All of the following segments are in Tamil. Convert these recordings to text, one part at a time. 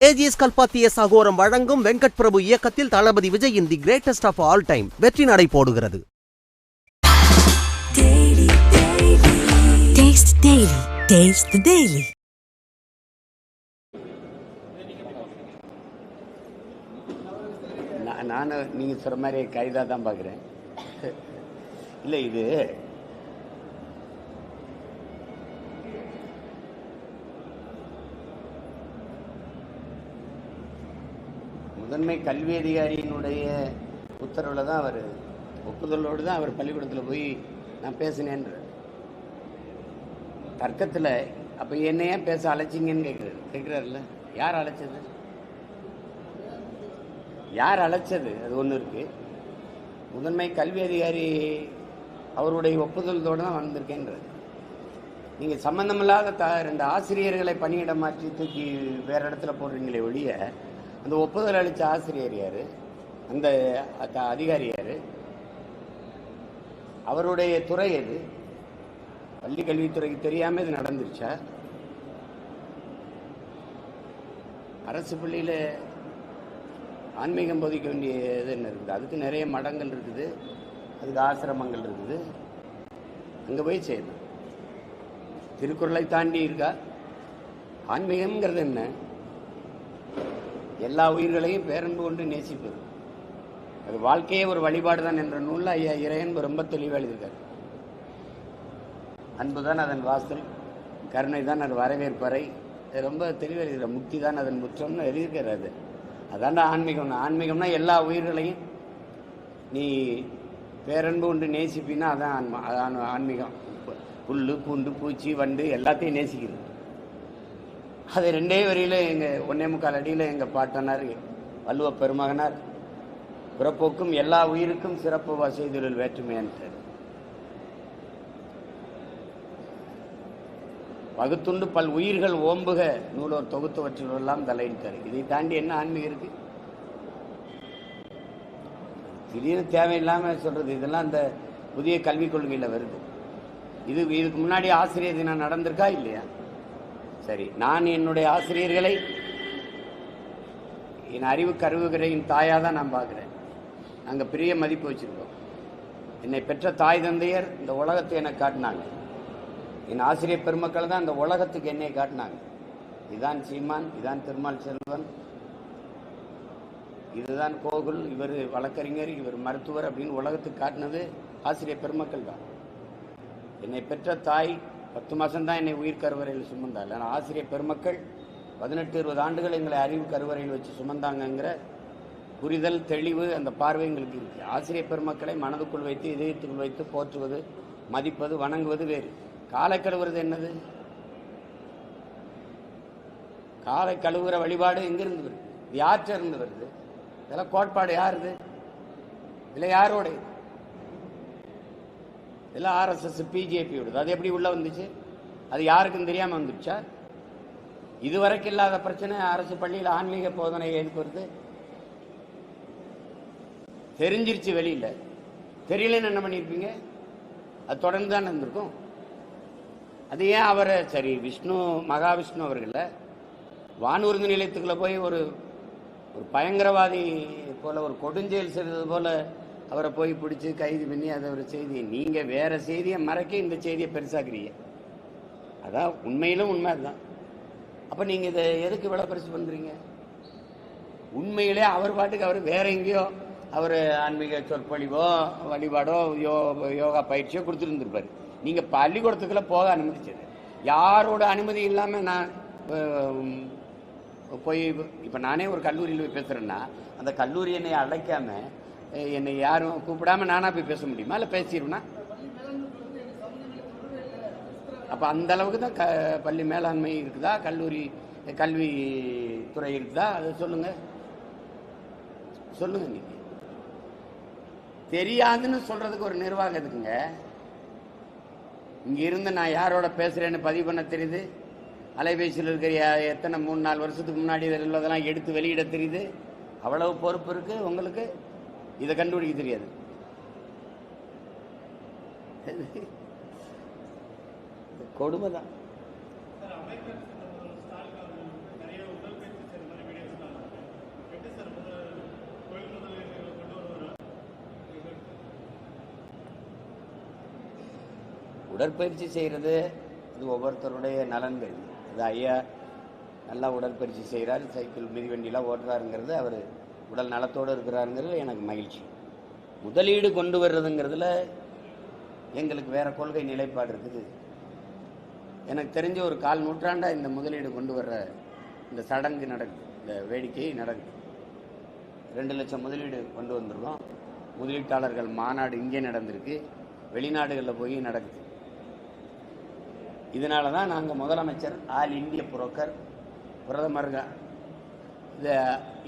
ஏஜிஎஸ் கல்பாத்திய சகோரம் வழங்கும் வெங்கட் பிரபு இயக்கத்தில் தளபதி விஜயின் the greatest of all time. வெற்றி நடை போடுகிறது. நானும் நீங்கள் சொல்கிற மாதிரி கைதாக தான் பார்க்குறேன் இல்லை இது முதன்மை கல்வி அதிகாரியினுடைய உத்தரவில் தான் அவர் ஒப்புதலோடு தான் அவர் பள்ளிக்கூடத்தில் போய் நான் பேசினேன்ற. தர்க்கத்தில் அப்போ என்ன ஏன் பேச அழைச்சிங்கன்னு கேட்குறாரு கேட்குறாருல்ல யார் அழைச்சது? யார் அழைச்சது? அது ஒன்று இருக்குது முதன்மை கல்வி அதிகாரி அவருடைய ஒப்புதலோடு தான் வந்திருக்கேன்றது. நீங்கள் சம்பந்தமில்லாத த ரெண்டு ஆசிரியர்களை பணியிட மாற்றி தூக்கி வேற இடத்துல போடுறீங்களே ஒழிய அந்த ஒப்புதல் அளித்த ஆசிரியர் யார்? அந்த அதிகாரி யார்? அவருடைய துறை எது? பள்ளி கல்வித்துறைக்கு தெரியாமல் இது நடந்துருச்சா? அரசு பள்ளியில் ஆன்மீகம் போதிக்க வேண்டிய இது என்ன இருக்குது? அதுக்கு நிறைய மடங்கள் இருக்குது. அதுக்கு ஆசிரமங்கள் இருக்குது. அங்கே போய் செய்யணும் திருக்குறளை தாண்டி இருக்கா? ஆன்மீகம்ங்கிறது என்ன? எல்லா உயிர்களையும் பேரன்பு கொண்டு நேசிப்பது. அது வாழ்க்கையே ஒரு வழிபாடு தான் என்ற நூலில் ஐயா இறையன்பு ரொம்ப தெளிவாக எழுதியிருக்கார். அன்பு தான் அதன் வாசல் கருணை தான் அது வரவேற்பறை ரொம்ப தெளிவாக எழுதுகிற முக்தி தான் அதன் முற்றம்னு எழுதியிருக்காரு அது. அதான்டா ஆன்மீகம்னா. ஆன்மீகம்னா எல்லா உயிர்களையும் நீ பேரன்பு கொண்டு நேசிப்பின்னா அதான் ஆன்மா அதான் ஆன்மீகம். புல் பூண்டு பூச்சி வண்டு எல்லாத்தையும் நேசிக்கிறது அது ரெண்டே வரியில் எங்கள் ஒன்னே முக்கால் அடியில் எங்கள் பாட்டனார் வள்ளுவ பெருமகனார். பிறப்போக்கும் எல்லா உயிருக்கும் சிறப்பு செய்தொழில் வேற்றுமையான்ட்டார் வகுத்துண்டு பல் உயிர்கள் ஓம்புக நூலோர் தொகுத்தவற்றிலெல்லாம் தலையிட்டார். இதை தாண்டி என்ன ஆன்மீகம் இருக்கு? திடீர்னு தேவையில்லாமல் சொல்றது இதெல்லாம் இந்த புதிய கல்விக் கொள்கையில் வருது. இது இதுக்கு முன்னாடி ஆசிரியர் தினம் நடந்திருக்கா இல்லையா? சரி நான் என்னுடைய ஆசிரியர்களை என் அறிவு கருவுகிறையின் தாயாக தான் நான் பார்க்குறேன். நாங்கள் பெரிய மதிப்பு வச்சுருக்கோம். என்னை பெற்ற தாய் தந்தையர் இந்த உலகத்தை எனக்கு காட்டினாங்க. என் ஆசிரியர் பெருமக்கள் தான் இந்த உலகத்துக்கு என்னை காட்டினாங்க. இதான் சீமான் இதான் திருமால் செல்வன். இதுதான் கோகுல் இவர் வழக்கறிஞர் இவர் மருத்துவர் அப்படின்னு உலகத்துக்கு காட்டினது ஆசிரியர் பெருமக்கள் தான். என்னை பெற்ற தாய் பத்து மாதம்தான் என்னை உயிர் கருவறையில் சுமந்தாள். ஆனால் ஆசிரியர் பெருமக்கள் பதினெட்டு இருபது ஆண்டுகள் எங்களை அறிவு கருவறையில் வச்சு சுமந்தாங்கங்கிற புரிதல் தெளிவு அந்த பார்வை எங்களுக்கு இருக்குது ஆசிரியர் பெருமக்களை மனதுக்குள் வைத்து இதயத்துக்குள் வைத்து போற்றுவது மதிப்பது வணங்குவது வேறு. காலை கழுவுறது என்னது? காலை கழுவுகிற வழிபாடு எங்கிருந்து வருது? யார்கிட்ட இருந்து வருது. இதெல்லாம் கோட்பாடு யாருது? இதில் யாரோடையது? இதெல்லாம் ஆர்எஸ்எஸ் பிஜேபி விடுது. அது எப்படி உள்ளே வந்துச்சு? அது யாருக்கும் தெரியாமல் வந்துடுச்சா இதுவரைக்கும் இல்லாத பிரச்சனை அரசு பள்ளியில் ஆன்மீக போதனை எதுக்கு வருது தெரிஞ்சிருச்சு வெளியில. தெரியலன்னு என்ன பண்ணியிருப்பீங்க அது தொடர்ந்து தான் இருந்திருக்கும். அது ஏன் அவரை சரி விஷ்ணு மகாவிஷ்ணு அவர்கள வானூர்தி நிலையத்துக்குள்ளே போய் ஒரு ஒரு பயங்கரவாதி போல ஒரு கொடுஞ்செயல் செய்தது போல அவரை போய் பிடிச்சி கைது பண்ணி அதை ஒரு செய்தி நீங்க வேற செய்தியை மறைக்க இந்த செய்தியை பெருசாக்குறீங்க. அதான் உண்மையிலும் உண்மை அதுதான். அப்ப நீங்க இதை எதுக்கு விலை பெருசு பண்றீங்க? உண்மையிலே அவர் பாட்டுக்கு அவர் வேற எங்கேயோ அவர் ஆன்மீக சொற்பொழிவோ வழிபாடோ யோ யோகா பயிற்சியோ கொடுத்துருந்துருப்பாரு நீங்கள் பள்ளிக்கூடத்துக்குள்ளே போக அனுமதிச்சது. யாரோட அனுமதி இல்லாமல் நான் போய் இப்போ நானே ஒரு கல்லூரியில் போய் பேசுகிறேன்னா அந்த கல்லூரி என்னை அழைக்காமல் என்னை யாரும் கூப்பிடாம நானா போய் பேச முடியுமா? இல்ல பேசிடுவேனா அப்ப அந்த அளவுக்கு தான் க பள்ளி மேலாண்மை இருக்குதா? கல்லூரி கல்வி துறை இருக்குதா? அதை சொல்லுங்க. சொல்லுங்க நீங்க. தெரியாதுன்னு சொல்றதுக்கு ஒரு நிர்வாகம் இருக்குங்க இங்க இருந்து நான் யாரோட பேசுறேன்னு பதிவு பண்ண தெரியுது? அலைபேசியில் இருக்கிற எத்தனை மூணு நாலு வருஷத்துக்கு முன்னாடி உள்ளதெல்லாம் எடுத்து வெளியிட தெரியுது? அவ்வளவு பொறுப்பு இருக்கு உங்களுக்கு? இதை கண்டுபிடிக்க தெரியாது. கொடுமை தான். உடற்பயிற்சி செய்கிறது இது ஒவ்வொருத்தருடைய நலன்கள். இது ஐயா நல்லா உடற்பயிற்சி செய்கிறார் சைக்கிள் மிதிவண்டியெலாம் ஓட்டுறாருங்கிறது அவர் உடல் நலத்தோடு இருக்கிறாருங்கிறது எனக்கு மகிழ்ச்சி. முதலீடு கொண்டு வர்றதுங்கிறதுல எங்களுக்கு வேற கொள்கை நிலைப்பாடு இருக்குது. எனக்கு தெரிஞ்ச ஒரு கால் நூற்றாண்டா இந்த முதலீடு கொண்டு வர்ற இந்த சடங்கு நடக்குது. இந்த வேடிக்கை நடக்குது. ரெண்டு லட்சம் முதலீடு கொண்டு வந்திருக்கோம். முதலீட்டாளர்கள் மாநாடு இங்கே நடந்திருக்கு. வெளிநாடுகளில் போய் நடக்குது. இதனால தான் நாங்கள் முதலமைச்சர் ஆல் இந்திய புரோக்கர் பிரதமர் இந்த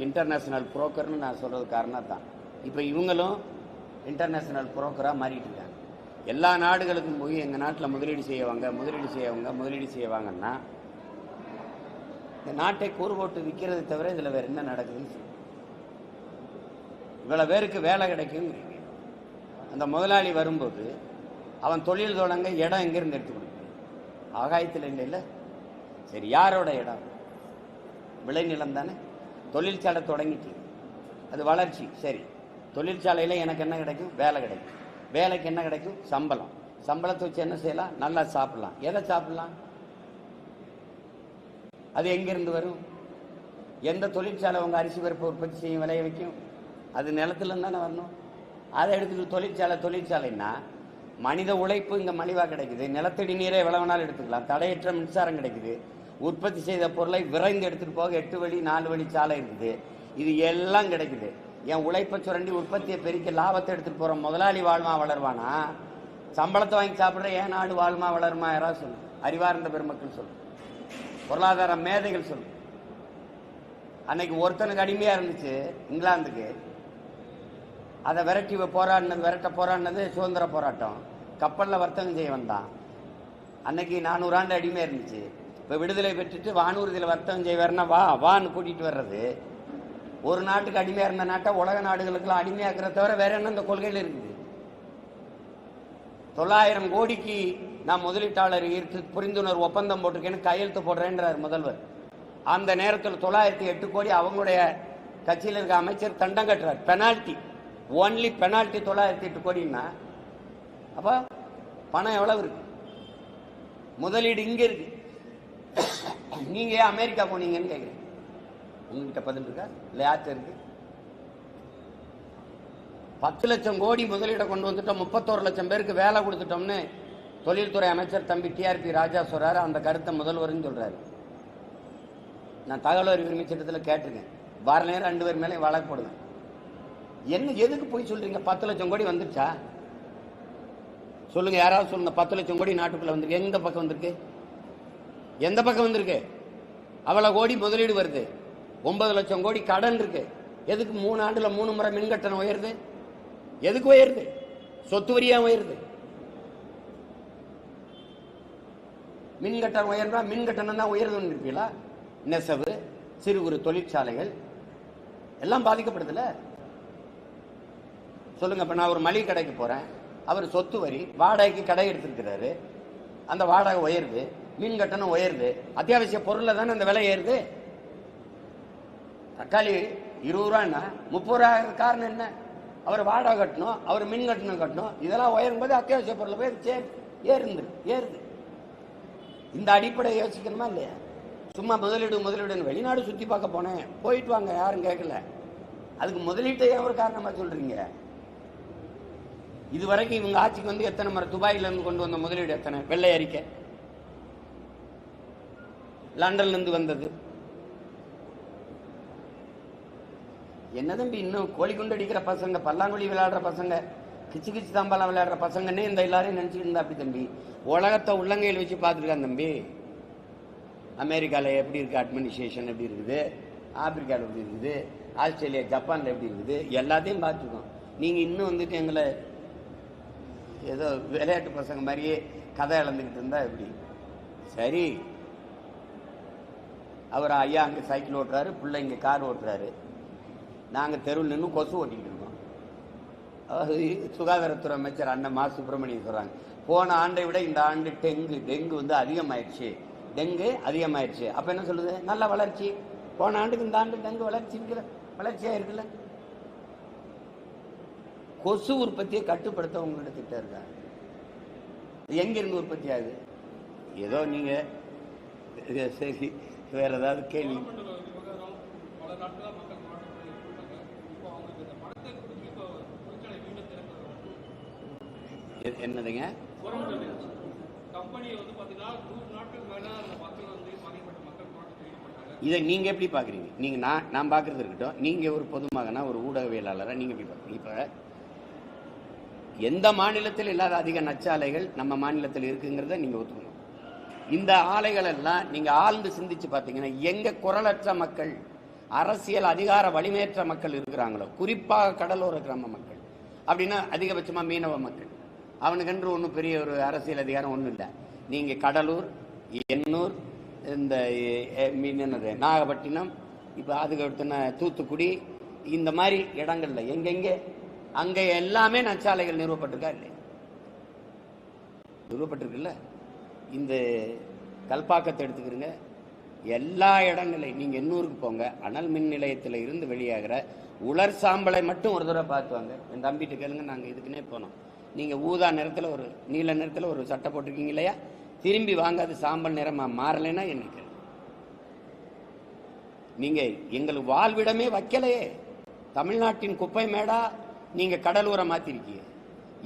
இன்டர்நேஷ்னல் புரோக்கர்னு நான் சொல்கிறது காரணம் தான் இப்போ இவங்களும் இன்டர்நேஷ்னல் புரோக்கராக மாறிட்டு இருக்காங்க. எல்லா நாடுகளுக்கும் போய் எங்கள் நாட்டில் முதலீடு செய்யவங்க முதலீடு செய்யவங்க முதலீடு செய்வாங்கன்னா இந்த நாட்டை கூறு போட்டு விற்கிறது தவிர இதில் வேறு என்ன நடக்குதுன்னு சொல்லுங்க. இவ்வளோ பேருக்கு வேலை கிடைக்குங்கிறீங்க. அந்த முதலாளி வரும்போது அவன் தொழில் தொடங்க இடம் எங்கேருந்து எடுத்து கொடுப்பீங்க ஆகாயத்தில் இல்லை சரி யாரோட இடம்? விளைநிலம் தானே? தொழிற்சாலை தொடங்கிட்டு அது வளர்ச்சி சரி. தொழிற்சாலையில் எனக்கு என்ன கிடைக்கும்? வேலை கிடைக்கும். வேலைக்கு என்ன கிடைக்கும்? சம்பளம். சம்பளத்தை வச்சு என்ன செய்யலாம்? நல்லா சாப்பிடலாம். எதை சாப்பிடலாம்? அது எங்கேருந்து வரும்? எந்த தொழிற்சாலை உங்கள் அரிசி பருப்பு உற்பத்தி செய்யும் விளைய வைக்கும் அது நிலத்துல தானே வரணும். அதை எடுத்துக்கிட்டு தொழிற்சாலை தொழிற்சாலைன்னா மனித உழைப்பு இங்கே மலிவாக கிடைக்குது. நிலத்தடி நீரை எவ்வளவு வேணாலும் எடுத்துக்கலாம். தடையற்ற மின்சாரம் கிடைக்குது. உற்பத்தி செய்த பொருளை விரைந்து எடுத்துகிட்டு போக எட்டு வழி நாலு வழி சாலை இருக்குது. இது எல்லாம் கிடைக்குது. என் உழைப்பை சுரண்டி உற்பத்தியை பெருக்கி லாபத்தை எடுத்துகிட்டு போகிற முதலாளி வாழ்மா வளருவானா? சம்பளத்தை வாங்கி சாப்பிட்ற ஏன் நாடு வாழ்மா வளருமா? யாராவது சொல்லு. அறிவார்ந்த பெருமக்கள் சொல்லு. பொருளாதார மேதைகள் சொல்லு. அன்னைக்கு ஒருத்தனுக்கு அடிமையா இருந்துச்சு இங்கிலாந்துக்கு. அதை விரட்டி போராடினது விரட்ட போராடினது சுதந்திர போராட்டம். கப்பலில் வர்த்தகம் செய்ய வந்தான். அன்னைக்கு நானூறு ஆண்டு அடிமையாக இருந்துச்சு. இப்போ விடுதலை பெற்றுட்டு வானூர்தியில் வர்த்தகம் செய்ய வா வான்னு கூட்டிகிட்டு வர்றது. ஒரு நாட்டுக்கு அடிமையாக இருந்த நாட்டை உலக நாடுகளுக்கெல்லாம் அடிமையாக்குறத தவிர வேற என்ன இந்த கொள்கையில் இருக்குது? தொள்ளாயிரம் கோடிக்கு நான் முதலீட்டாளர் ஈர்த்து புரிந்துணர்வு ஒப்பந்தம் போட்டிருக்கேன்னு கையெழுத்து போடுறேன்றார் முதல்வர். அந்த நேரத்தில் தொள்ளாயிரத்தி எட்டு கோடி அவங்களுடைய கட்சியில் இருக்க அமைச்சர் தண்டம் கட்டுறார். பெனால்டி ஒன்லி பெனால்டி தொள்ளாயிரத்தி எட்டு கோடின்னா. அப்போ பணம் எவ்வளவு இருக்கு? முதலீடு இங்கே இருக்குது நீங்க ஏன் அமெரிக்கா போனீங்கன்னு கேட்குறேன் உங்ககிட்ட பதில் இருக்கா? இல்லை இருக்கு? பத்து லட்சம் கோடி முதலீடை கொண்டு வந்துட்டோம் முப்பத்தோரு லட்சம் பேருக்கு வேலை கொடுத்துட்டோம்னு தொழில்துறை அமைச்சர் தம்பி டிஆர்பி ராஜா சொல்றாரு. அந்த கருத்தை முதல்வர்னு சொல்றாரு. நான் தகவல் அறிவு உரிமை சட்டத்தில் கேட்டிருக்கேன். வார நேரம் ரெண்டு பேர் மேலே வழக்கு போடுவேன் என்ன எதுக்கு போய் சொல்றீங்க? பத்து லட்சம் கோடி வந்துருச்சா? சொல்லுங்க யாராவது சொல்லுங்க. பத்து லட்சம் கோடி நாட்டுக்குள்ள வந்திருக்கு. எந்த பக்கம் வந்திருக்கு? எந்த பக்கம் வந்திருக்கு? அவ்வளோ கோடி முதலீடு வருது. ஒன்பது லட்சம் கோடி கடன் இருக்கு. எதுக்கு மூணு ஆண்டில் மூணு முறை மின் கட்டணம் உயருது? எதுக்கு உயருது? சொத்து வரியா உயருது? மின் கட்டணம் உயர்ந்தா மின் கட்டணம் தான் உயருதுன்னு இருப்பீங்களா? நெசவு சிறு குறு தொழிற்சாலைகள். எல்லாம் பாதிக்கப்படுதுல? சொல்லுங்க இப்போ நான் ஒரு மளிகை கடைக்கு போறேன். அவர் சொத்து வரி வாடகைக்கு கடை எடுத்துருக்கிறாரு. அந்த வாடகை உயருது. மின் கட்டணம் உயருது. அத்தியாவசிய பொருளில் தானே அந்த விலை ஏறுது. தக்காளி இருபது ரூபான்னா முப்பது ரூபா காரணம் என்ன? அவர் வாடகை கட்டணும் அவர் மின் கட்டணம் கட்டணும். இதெல்லாம் உயரும் போது அத்தியாவசிய பொருள் போய் சே ஏறுந்து ஏறுது. இந்த அடிப்படை யோசிக்கணுமா இல்லையா? சும்மா முதலீடு முதலீடுன்னு வெளிநாடு சுத்தி பார்க்க போனேன். போயிட்டு வாங்க யாரும் கேட்கல. அதுக்கு முதலீட்டை ஏன் ஒரு காரணமா சொல்றீங்க? இது வரைக்கும் இவங்க ஆட்சிக்கு வந்து எத்தனை முறை துபாயில இருந்து கொண்டு வந்த முதலீடு எத்தனை? வெள்ளை அறிக்கை லண்டன்ல இருந்து வந்தது. என்ன தம்பி இன்னும் கோழி குண்டு அடிக்கிற பசங்க பல்லாங்குழி விளையாடுற பசங்க கிச்சு கிச்சு தாம்பாலாம் விளையாடுற பசங்கன்னே இந்த எல்லாரையும் நினச்சிக்கிட்டு இருந்தா அப்படி தம்பி. உலகத்தை உள்ளங்கையில் வச்சு பார்த்துருக்கான் தம்பி. அமெரிக்காவில் எப்படி இருக்குது அட்மினிஸ்ட்ரேஷன் எப்படி இருக்குது ஆப்பிரிக்காவில் எப்படி இருக்குது ஆஸ்திரேலியா ஜப்பானில் எப்படி இருக்குது எல்லாத்தையும் பார்த்துருக்கோம் நீங்கள் இன்னும் வந்துட்டு எங்களை ஏதோ விளையாட்டு பசங்க மாதிரியே கதை இழந்துக்கிட்டு இருந்தால் எப்படி? சரி. அவர் ஐயா அங்கே சைக்கிள் ஓட்டுறாரு பிள்ளை இங்கே கார் ஓட்டுறாரு. நாங்கள் தெருவில் நின்று கொசு ஓட்டிக்கிட்டு இருக்கோம். சுகாதாரத்துறை அமைச்சர் அண்ணன் மா சுப்பிரமணியம் சொல்கிறாங்க போன ஆண்டை விட இந்த ஆண்டு டெங்கு டெங்கு வந்து அதிகமாயிடுச்சு. டெங்கு அதிகமாயிடுச்சு. அப்போ என்ன சொல்லுது? நல்ல வளர்ச்சி. போன ஆண்டுக்கு இந்த ஆண்டு டெங்கு வளர்ச்சி இருக்குல்ல வளர்ச்சியாக இருக்குல்ல கொசு உற்பத்தியை கட்டுப்படுத்த உங்கள்கிட்ட திட்டம் இருக்கா? இது எங்கிருந்து உற்பத்தி ஆகுது? ஏதோ நீங்கள் சரி. வேற ஏதாவது கேள்வி? என்னதுங்க? இதை நீங்க எப்படி பாக்குறீங்க? நீங்க நான் நான் பாக்குறது இருக்கட்டும். நீங்க ஒரு பொதுமகனா ஒரு ஊடகவியலாளராக நீங்க எப்படி பாக்குறீங்க? இப்ப எந்த மாநிலத்தில் இல்லாத அதிக நச்சாலைகள் நம்ம மாநிலத்தில் இருக்குங்கிறத நீங்க ஒத்துக்கணும். இந்த ஆலைகள் எல்லாம் நீங்க ஆழ்ந்து சிந்திச்சு பார்த்தீங்கன்னா எங்க குரலற்ற மக்கள் அரசியல் அதிகார வலிமையற்ற மக்கள் இருக்கிறாங்களோ குறிப்பாக கடலோர கிராம மக்கள் அப்படின்னா அதிகபட்சமா மீனவ மக்கள். அவனுக்கென்று ஒன்றும் பெரிய ஒரு அரசியல் அதிகாரம் ஒன்றும் இல்லை. நீங்க கடலூர் எண்ணூர் இந்த மீன் என்னது நாகப்பட்டினம் இப்போ அதுக்கு அடுத்தன தூத்துக்குடி இந்த மாதிரி இடங்கள்ல எங்கெங்கே அங்கே எல்லாமே நச்சாலைகள் நிறுவப்பட்டிருக்கா இல்லை நிறுவப்பட்டிருக்குல்ல? இந்த கல்பாக்கத்தை எடுத்துக்கிறங்க எல்லா இடங்களையும் நீங்கள் எண்ணூருக்கு போங்க. அனல் மின் நிலையத்தில் இருந்து வெளியாகிற உலர் சாம்பலை மட்டும் ஒரு தடவை பார்த்துவாங்க என் தம்பிட்டு கேளுங்க நாங்கள் இதுக்குன்னே போனோம். நீங்கள் ஊதா நிறத்தில் ஒரு நீல நிறத்தில் ஒரு சட்டை போட்டிருக்கீங்க இல்லையா? திரும்பி வாங்க அது சாம்பல் நிறமாக மாறலைன்னா என்ன நீங்கள் எங்கள் எங்களுக்கு வாழ்விடமே வைக்கலையே. தமிழ்நாட்டின் குப்பை மேடா நீங்கள் கடலூரை மாற்றிருக்கீங்க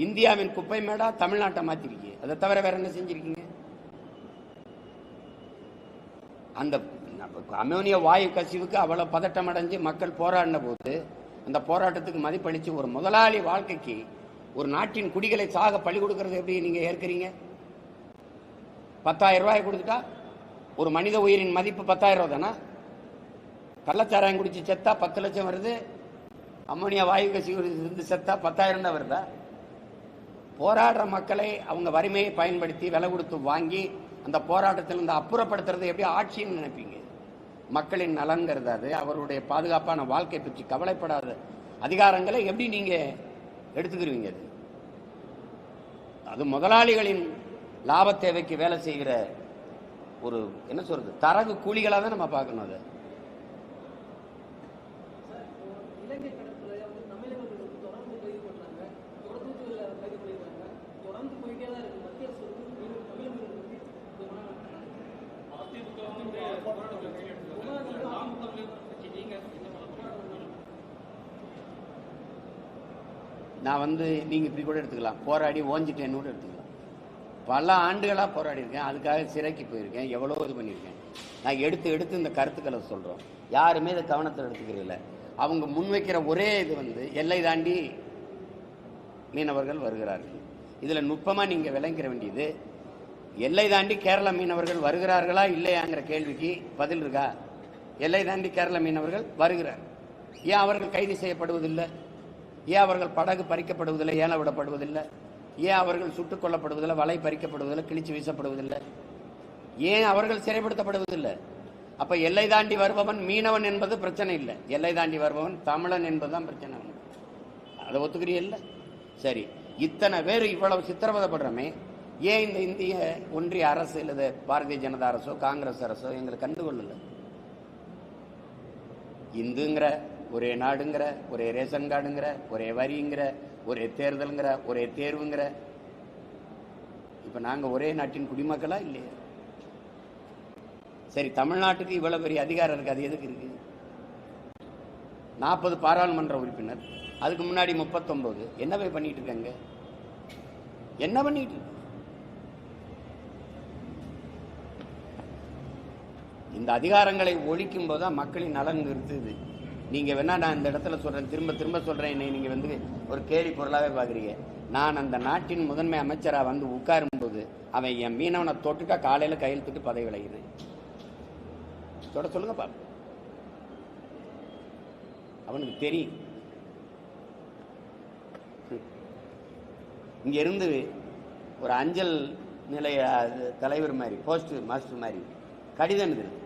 இந்தியாவின் குப்பை மேடா தமிழ்நாட்டை மாற்றிருக்கீங்க அதை தவிர வேற என்ன செஞ்சுருக்கீங்க? அந்த அமோனிய வாயு கசிவுக்கு அவ்வளவு பதட்டம் அடைஞ்சு மக்கள் போராடின போது அந்த போராட்டத்துக்கு மதிப்பளிச்சு ஒரு முதலாளி வாழ்க்கைக்கு ஒரு நாட்டின் குடிகளை சாக பழி கொடுக்கறது எப்படி நீங்க ஏற்கிறீங்க? பத்தாயிரம் ரூபாய் கொடுத்துட்டா? ஒரு மனித உயிரின் மதிப்பு பத்தாயிரம் ரூபா தானா? கள்ளச்சாராயம் குடிச்சு செத்தா பத்து லட்சம் வருது அம்மோனியா வாயு கசிவு இருந்து செத்தா பத்தாயிரம் தான் வருதா? போராடுற மக்களை அவங்க வறுமையை பயன்படுத்தி விலை கொடுத்து வாங்கி அந்த போராட்டத்திலிருந்து அப்புறப்படுத்துறது எப்படி ஆட்சின்னு நினைப்பீங்க? மக்களின் நலன்கிறது அது அவருடைய பாதுகாப்பான வாழ்க்கை பற்றி கவலைப்படாத அதிகாரங்களை எப்படி நீங்க எடுத்துக்கிருவீங்க அது? அது முதலாளிகளின் லாப தேவைக்கு வேலை செய்கிற ஒரு என்ன சொல்றது தரகு கூலிகளாக தான் நம்ம பார்க்கணும் அதை இலங்கை கடற்படை வந்து தமிழகத்தில் வந்து தொடர்ந்து கைது பண்றாங்க தொடர்ந்து கைது பண்ணிருக்காங்க தொடர்ந்து போயிட்டே தான் இருக்கு மத்திய அரசு வந்து மீனவ- தமிழக மீனவர்களுக்கு இது பண்ண நான் வந்து நீங்க இப்படி கூட எடுத்துக்கலாம். போராடி ஓஞ்சிட்டேன்னு கூட எடுத்துக்கலாம். பல ஆண்டுகளா போராடி இருக்கேன் அதுக்காக சிறைக்கு போயிருக்கேன். எவ்வளோ இது பண்ணியிருக்கேன். நான் எடுத்து எடுத்து இந்த கருத்துக்களை சொல்றோம். யாருமே இதை கவனத்தில் எடுத்துக்கிறதில்ல. அவங்க முன்வைக்கிற ஒரே இது வந்து எல்லை தாண்டி மீனவர்கள் வருகிறார்கள். இதில் நுட்பமாக நீங்கள் விளங்கிற வேண்டியது எல்லை தாண்டி கேரள மீனவர்கள் வருகிறார்களா இல்லையாங்கிற கேள்விக்கு பதில் இருக்கா? எல்லை தாண்டி கேரள மீனவர்கள் வருகிறார். ஏன் அவர்கள் கைது செய்யப்படுவதில்லை? ஏன் அவர்கள் படகு பறிக்கப்படுவதில்லை ஏல விடப்படுவதில்லை? ஏன் அவர்கள் சுட்டுக் கொல்லப்படுவதில்லை வலை பறிக்கப்படுவதில்லை கிழிச்சு வீசப்படுவதில்லை? ஏன் அவர்கள் சிறைப்படுத்தப்படுவதில்லை? அப்ப எல்லை தாண்டி வருபவன் மீனவன் என்பது பிரச்சனை இல்லை. எல்லை தாண்டி வருபவன் தமிழன் என்பதுதான் பிரச்சனை அதை ஒத்துக்கிறீ இல்லை? சரி. இத்தனை பேர் இவ்வளவு சித்திரவதைப்படுறோமே ஏன் இந்த இந்திய ஒன்றிய அரசு இல்லது பாரதிய ஜனதா அரசோ காங்கிரஸ் அரசோ எங்களை கண்டுகொள்ளல? இந்துங்கிற ஒரே நாடுங்கிற ஒரே ரேஷன் கார்டுங்கிற ஒரே வரிங்கிற ஒரே தேர்தலுங்கிற ஒரே தேர்வுங்கிற. இப்போ நாங்கள் ஒரே நாட்டின் குடிமக்களா இல்லையா? சரி தமிழ்நாட்டுக்கு இவ்வளோ பெரிய அதிகாரம் இருக்குது அது எதுக்கு இருக்கு? நாற்பது பாராளுமன்ற உறுப்பினர் அதுக்கு முன்னாடி முப்பத்தொம்போது. என்ன போய் பண்ணிட்டு இருக்காங்க? என்ன பண்ணிட்டு இருக்கு? இந்த அதிகாரங்களை ஒழிக்கும் போது தான் மக்களின் நலன் இருக்குது நீங்கள் வேணா நான் இந்த இடத்துல சொல்கிறேன் திரும்ப திரும்ப சொல்கிறேன் என்னை நீங்கள் வந்து ஒரு கேலி பொருளாகவே பார்க்குறீங்க. நான் அந்த நாட்டின் முதன்மை அமைச்சராக வந்து உட்காரும்போது அவன் என் மீனவனை தொட்டுட்டா காலையில் கையெழுத்துட்டு பதவி விலகிறேன் தொட சொல்லுங்க பாப்போம் அவனுக்கு தெரியும். இங்க இருந்து ஒரு அஞ்சல் நிலைய தலைவர் மாதிரி போஸ்ட் மாஸ்டர் மாதிரி கடிதம் எழுதுறது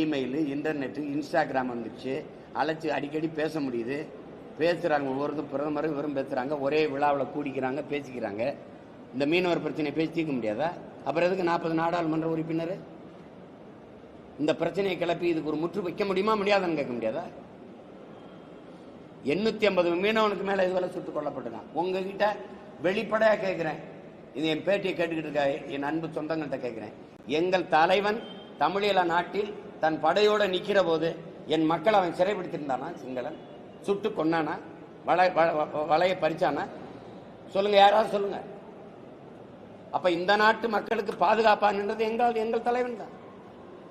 இமெயிலு இன்டர்நெட்டு இன்ஸ்டாகிராம் வந்துச்சு. அழைச்சி அடிக்கடி பேச முடியுது. பேசுகிறாங்க ஒவ்வொருத்தரும் பிரதமரும் இவரும் பேசுகிறாங்க ஒரே விழாவில் கூடிக்கிறாங்க பேசிக்கிறாங்க. இந்த மீனவர் பிரச்சனையை பேசி தீர்க்க முடியாதா? அப்புறம் எதுக்கு நாற்பது நாடாளுமன்ற உறுப்பினர்? இந்த பிரச்சனையை கிளப்பி இதுக்கு ஒரு முற்று வைக்க முடியுமா முடியாதுன்னு கேட்க முடியாதா? எண்ணூத்தி ஐம்பது மீனவனுக்கு மேலே இதுவரை சுட்டுக் கொல்லப்பட்டுதான் உங்ககிட்ட வெளிப்படையாக கேட்குறேன். இது என் பேட்டியை கேட்டுக்கிட்டு இருக்க என் அன்பு சொந்தங்கள்கிட்ட கேட்குறேன். எங்கள் தலைவன் தமிழீழ நாட்டில் தன் படையோடு நிற்கிற போது என் மக்கள் அவன் சிறைப்பிடித்திருந்தானா சிங்களன். சுட்டு கொன்னானா? வலை வ- வ- வலையை பறிச்சானா? சொல்லுங்க யாராவது சொல்லுங்க. அப்ப இந்த நாட்டு மக்களுக்கு பாதுகாப்பான்ன்றது எங்கள் எங்கள் தலைவன் தான்.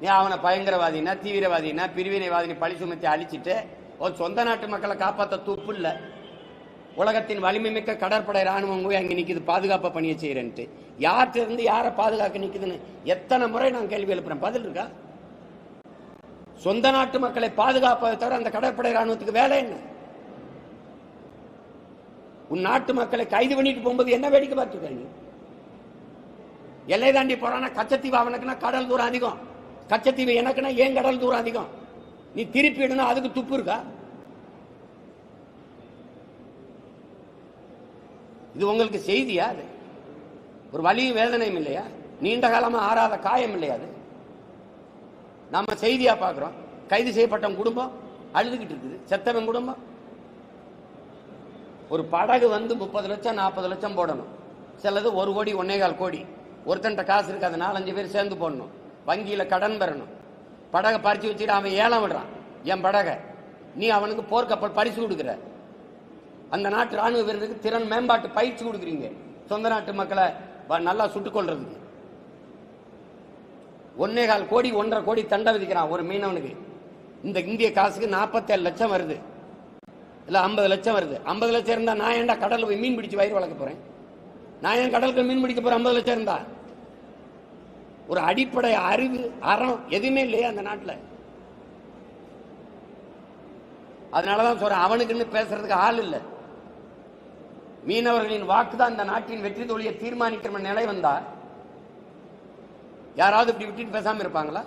நீ அவனை பயங்கரவாதினா தீவிரவாதினா பிரிவினைவாதினி பழி சுமத்தி அழிச்சிட்டு ஒரு சொந்த நாட்டு மக்களை காப்பாற்ற துப்பு இல்லை. உலகத்தின் வலிமை மிக்க கடற்படை ராணுவம் போய் அங்கே நிற்கிது பாதுகாப்பு பணியை செய்கிறேன்ட்டு யார்கிட்ட இருந்து யாரை பாதுகாக்க நிற்குதுன்னு எத்தனை முறை நான் கேள்வி எழுப்புறேன்? பதில் இருக்கா? சொந்த நாட்டு மக்களை பாதுகாப்பதை தவிர அந்த கடற்படை ராணுவத்துக்கு வேலை என்ன? உன் நாட்டு மக்களை கைது பண்ணிட்டு போகும்போது என்ன வேடிக்கை பார்த்துருக்க நீ? எல்லை தாண்டி போறானா கச்சத்தீவு அவனுக்குன்னா கடல் தூரம் அதிகம். கச்சத்தீவு எனக்குன்னா ஏன் கடல் தூரம் அதிகம்? நீ திருப்பி அதுக்கு துப்பு இருக்கா? இது உங்களுக்கு செய்தியா அது? ஒரு வலியும் வேதனையும் இல்லையா? நீண்ட காலமா ஆறாத காயம் இல்லையா அது? நம்ம செய்தியா பார்க்குறோம். கைது செய்யப்பட்ட குடும்பம் அழுதுகிட்டு இருக்குது. செத்தவன் குடும்பம்? ஒரு படகு வந்து முப்பது லட்சம் நாற்பது லட்சம் போடணும். சிலது ஒரு கோடி ஒன்னேகால் கோடி. ஒருத்தன்ட்ட காசு இருக்காது நாலஞ்சு பேர் சேர்ந்து போடணும். வங்கியில் கடன் பெறணும். படகை பறிச்சு வச்சுட்டு அவன் ஏலம் விடுறான். என் படகை. நீ அவனுக்கு போர்க்கப்பல் பரிசு கொடுக்குற. அந்த நாட்டு ராணுவ வீரருக்கு திறன் மேம்பாட்டு பயிற்சி கொடுக்குறீங்க. சொந்த நாட்டு மக்களை வ- நல்லா சுட்டுக் கொள்றதுக்கு ஒன்னே கால் கோடி ஒன்றரை கோடி தண்டை விதிக்கிறான் ஒரு மீனவனுக்கு. இந்த இந்திய காசுக்கு நாற்பத்தேழு லட்சம் வருது. இல்ல ஐம்பது லட்சம் வருது. ஐம்பது லட்சம் இருந்தா நான் ஏன்டா கடலில் போய் மீன் பிடிச்சு வயிறு வளர்க்க போறேன்? நான் ஏன் கடலுக்கு மீன் பிடிக்க போறேன்? ஐம்பது லட்சம் இருந்தா? ஒரு அடிப்படை அறிவு அறம் எதுவுமே இல்லையா அந்த நாட்டுல? அதனாலதான் சொல்றேன் அவனுக்குன்னு பேசுறதுக்கு ஆள் இல்லை. மீனவர்களின் வாக்கு தான் இந்த நாட்டின் வெற்றி தோழியை தீர்மானிக்கிற நிலை வந்தா யாராவது இப்படி விட்டுட்டு பேசாம இருப்பாங்களா?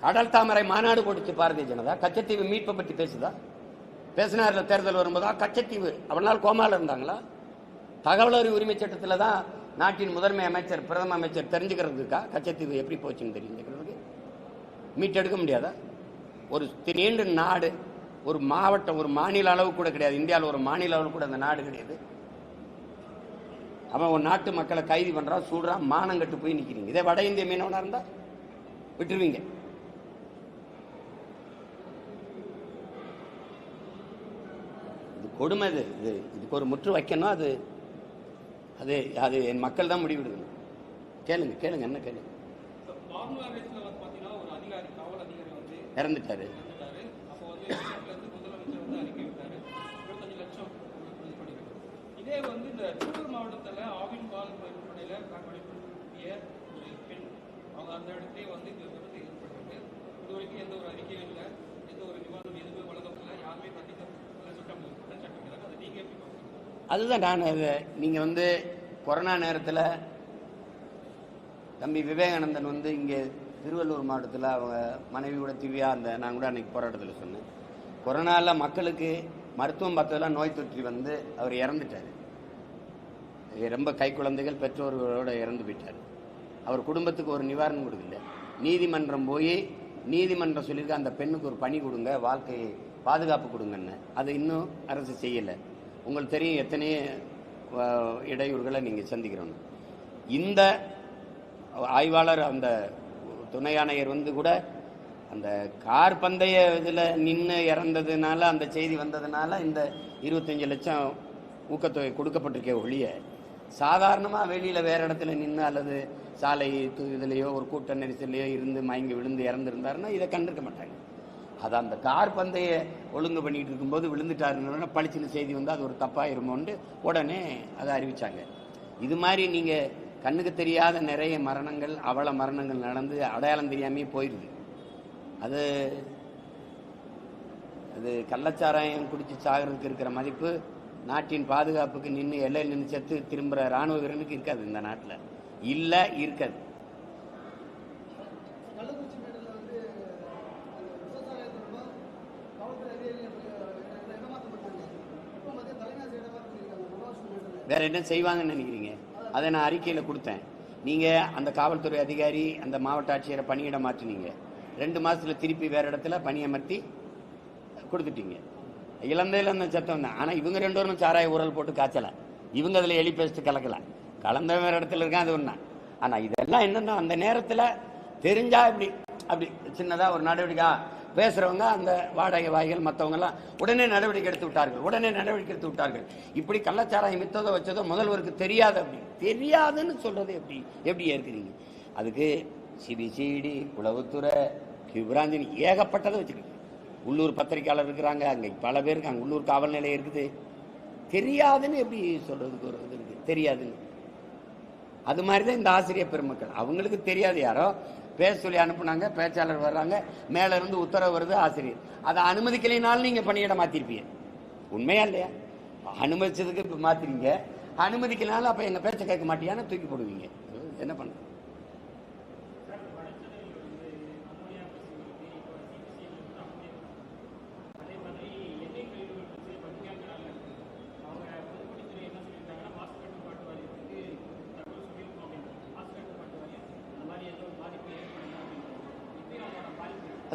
கடல் தாமரை மாநாடு போட்டுச்சு பாரதிய ஜனதா. கச்சத்தீவு மீட்பை பற்றி பேசுதா? பேசினார்ல தேர்தல் வரும்போதா? கச்சத்தீவு அவனால் கோமால இருந்தாங்களா? தகவல் அறிவு உரிமை சட்டத்தில் தான் நாட்டின் முதன்மை அமைச்சர் பிரதம அமைச்சர் தெரிஞ்சுக்கிறதுக்கா? கச்சத்தீவு எப்படி போச்சுன்னு தெரிஞ்சுக்கிறதுக்கு மீட்டெடுக்க முடியாதா? ஒரு நீண்ட நாடு ஒரு மாவட்டம் ஒரு மாநில அளவு கூட கிடையாது. இந்தியாவில் ஒரு மாநில அளவு கூட அந்த நாடு கிடையாது. அவன் ஒரு நாட்டு மக்களை கைது பண்றான் சூடுறான் மானம் கட்டு போய் நிக்கிறீங்க. இதே வட இந்திய மீனவனா இருந்தா விட்டுருவீங்க. இது கொடுமை இது இது இதுக்கு ஒரு முற்று வைக்கணும் அது அது அது என் மக்கள் தான் முடிவெடுக்கணும். கேளுங்க கேளுங்க என்ன கேளுங்க. பாபுலா ரேஸ்ல வந்து பாத்தீங்கன்னா ஒரு அதிகாரி காவல் அதிகாரி வந்து இறந்துட்டாரு இறந்துட்டாரு அப்போ வந்து வெளிநாட்டுல இருந்து முதலமைச்சர் வந்து அறிக்கை விட்டாரு இருபத்தஞ்சு லட்சம் இது பண்ணிருக்காரு இதே வந்து இந்த திருப்பூர் மாவட்டத்தில் ஆவின் பால் பணியில பணிபுரிய ஒரு பெண். அவங்க அந்த இடத்துலயே வந்து இந்த விபத்து ஏற்பட்டிருக்கு. இது வரைக்கும் எந்த ஒரு அறிக்கையும் இல்லை. எந்த ஒரு நிவாரணம் எதுவுமே வழங்கப்படல. யாருமே கண்டிக்க சட்டம் சட்டம் அதை நீங்க எப்படி அதுதான் நான் இது நீங்கள் வந்து கொரோனா நேரத்தில் தம்பி விவேகானந்தன் வந்து இங்கே திருவள்ளூர் மாவட்டத்தில் அவங்க மனைவியோட திவ்யா அந்த நான் கூட அன்றைக்கி போராட்டத்தில் சொன்னேன். கொரோனாவில் மக்களுக்கு மருத்துவம் பார்த்ததெல்லாம் நோய் தொற்றி வந்து அவர் இறந்துட்டார். ரொம்ப கை குழந்தைகள் பெற்றோர்களோடு இறந்து விட்டார் அவர் குடும்பத்துக்கு ஒரு நிவாரணம் கொடுக்கல. நீதிமன்றம் போய் நீதிமன்றம் சொல்லியிருக்க அந்த பெண்ணுக்கு ஒரு பணி கொடுங்க வாழ்க்கையை பாதுகாப்பு கொடுங்கன்னு. அதை இன்னும் அரசு செய்யலை. உங்களுக்கு தெரியும் எத்தனை இடையூறுகளை நீங்கள் சந்திக்கிறோம். இந்த ஆய்வாளர் அந்த துணை ஆணையர் வந்து கூட அந்த கார் பந்தய இதில் நின்று இறந்ததுனால அந்த செய்தி வந்ததுனால இந்த இருபத்தஞ்சு லட்சம் ஊக்கத்தொகை கொடுக்கப்பட்டிருக்கே ஒழிய சாதாரணமாக வெளியில் வேற இடத்துல நின்று அல்லது சாலை து- ஒரு கூட்ட நெரிசல்லையோ இருந்து மயங்கி விழுந்து இறந்துருந்தாருன்னா இதை கண்டிருக்க மாட்டாங்க. அது அந்த கார் பந்தய ஒழுங்கு பண்ணிட்டு இருக்கும்போது விழுந்துட்டாருன்னு பளிச்சுன்னு செய்தி வந்து அது ஒரு தப்பாயிருமோன்ட்டு உடனே அதை அறிவிச்சாங்க. இது மாதிரி நீங்கள் கண்ணுக்கு தெரியாத நிறைய மரணங்கள் அவல மரணங்கள் நடந்து அடையாளம் தெரியாமையே போயிடுது அது அது கள்ளச்சாராயம் குடிச்சு சாகிறதுக்கு இருக்கிற மதிப்பு நாட்டின் பாதுகாப்புக்கு நின்று எல்லையில் நின்று செத்து திரும்புகிற ராணுவ வீரனுக்கு இருக்காது இந்த நாட்டில். இல்லை இருக்காது. வேற என்ன செய்வாங்கன்னு நினைக்கிறீங்க? அதை நான் அறிக்கையில் கொடுத்தேன். நீங்கள் அந்த காவல்துறை அதிகாரி அந்த மாவட்ட ஆட்சியரை பணியிட மாற்றினீங்க. ரெண்டு மாசத்துல திருப்பி வேற இடத்துல பணியமர்த்தி கொடுத்துட்டீங்க. இளந்தையில் அந்த சத்தம் தான். ஆனால் இவங்க ரெண்டு பேரும் சாராய ஊரல் போட்டு காய்ச்சல. இவங்க அதில் எலி பேஸ்ட் கலக்கலாம் கலந்த வேற இடத்துல இருக்கான் அது ஒன்றா ஆனால் இதெல்லாம் என்னென்னா அந்த நேரத்தில் தெரிஞ்சா இப்படி அப்படி சின்னதாக ஒரு நடவடிக்கை பேசுகிறவங்க அந்த வாடகை வாய்கள் மற்றவங்கெல்லாம் உடனே நடவடிக்கை எடுத்து விட்டார்கள். உடனே நடவடிக்கை எடுத்து விட்டார்கள். இப்படி கள்ளச்சாராயம் வித்ததோ வச்சதோ முதல்வருக்கு தெரியாது அப்படி. தெரியாதுன்னு சொல்கிறது எப்படி? எப்படி ஏற்கிறீங்க? அதுக்கு சிபிசிடி உளவுத்துறை கிபிராஞ்சினி ஏகப்பட்டதை வச்சுருக்கு உள்ளூர் பத்திரிக்கையாளர் இருக்கிறாங்க அங்கே பல பேர் இருக்காங்க. உள்ளூர் காவல் நிலையம் இருக்குது. தெரியாதுன்னு எப்படி சொல்றதுக்கு ஒரு இது இருக்குது தெரியாதுன்னு. அது மாதிரி தான் இந்த ஆசிரியர் பெருமக்கள். அவங்களுக்கு தெரியாது. யாரோ பேச சொல்லி அனுப்புனாங்க பேச்சாளர் வர்றாங்க மேலேருந்து உத்தரவு வருது ஆசிரியர். அதை அனுமதிக்கலைனாலும் நீங்கள் பணியிட மாற்றிருப்பீங்க உண்மையா இல்லையா? அனுமதிச்சதுக்கு இப்போ மாற்றிருங்க அனுமதிக்கலனாலும் அப்போ எங்கள் பேச்சை கேட்க மாட்டியான்னு தூக்கி போடுவீங்க. என்ன பண்ண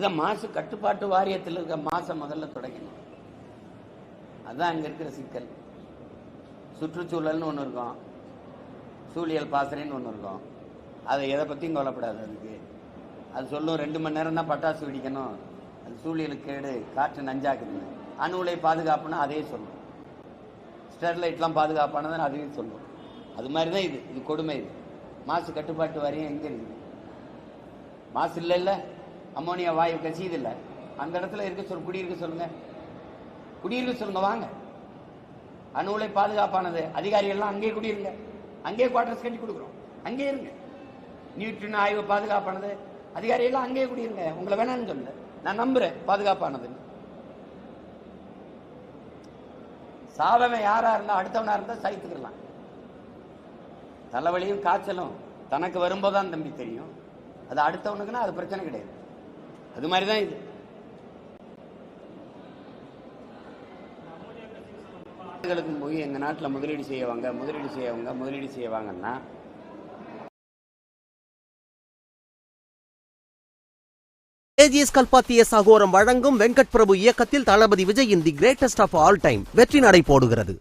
அதான் மாசு கட்டுப்பாட்டு வாரியத்தில் இருக்க மாசம் முதல்ல தொடங்கணும். அதுதான் அங்கே இருக்கிற சிக்கல். சுற்றுச்சூழல்னு ஒன்று இருக்கும். சூழியல் பாசனைன்னு ஒன்று இருக்கும். அதை எதை பற்றியும் கவலைப்படாது அதுக்கு. அது சொல்லும் ரெண்டு மணி நேரம் தான் பட்டாசு வெடிக்கணும். அது சூழியலுக்கு கேடு. காற்று நஞ்சாக்குதுன்னு அணு உலை பாதுகாப்புன்னா அதையே சொல்லும். ஸ்டெர்லைட்லாம் பாதுகாப்பானதுன்னு அதையும் சொல்லும். அது மாதிரி தான் இது. இது கொடுமை இது. மாசு கட்டுப்பாட்டு வாரியம் எங்கே இருக்குது? மாசு இல்லை இல்லை அம்மோனியா வாயு கசியுது இல்லை அந்த இடத்துல இருக்க சொல் குடியிருக்க சொல்லுங்க. குடியிருக்க சொல்லுங்க வாங்க. அணு உலை பாதுகாப்பானது. அதிகாரிகள்லாம் அங்கேயே குடியிருங்க. அங்கேயே குவார்டர்ஸ் கட்டி கொடுக்குறோம். அங்கேயே இருங்க. நியூட்ரின் ஆய்வு பாதுகாப்பானது. அதிகாரிகள்லாம் அங்கேயே குடியிருங்க. உங்களை வேணாம்னு சொல்லல. நான் நம்புறேன் பாதுகாப்பானதுன்னு சாவவன் யாரா இருந்தா அடுத்தவனா இருந்தா சகித்துக்கலாம் தலைவலியும் காய்ச்சலும் தனக்கு வரும்போதுதான் தம்பி தெரியும். அது அடுத்தவனுக்குன்னா அது பிரச்சனை கிடையாது. அது மாதிரி தான் இது. நாடுகளுக்கும் போய் எங்க நாட்டுல முதலீடு செய்யவாங்க முதலீடு செய்யவங்க முதலீடு செய்யவாங்கன்னா ஏஜிஎஸ் கல்பாத்திய சகோரம் வழங்கும் வெங்கட் பிரபு இயக்கத்தில் தளபதி விஜயின் the greatest of all time. வெற்றி நடை போடுகிறது.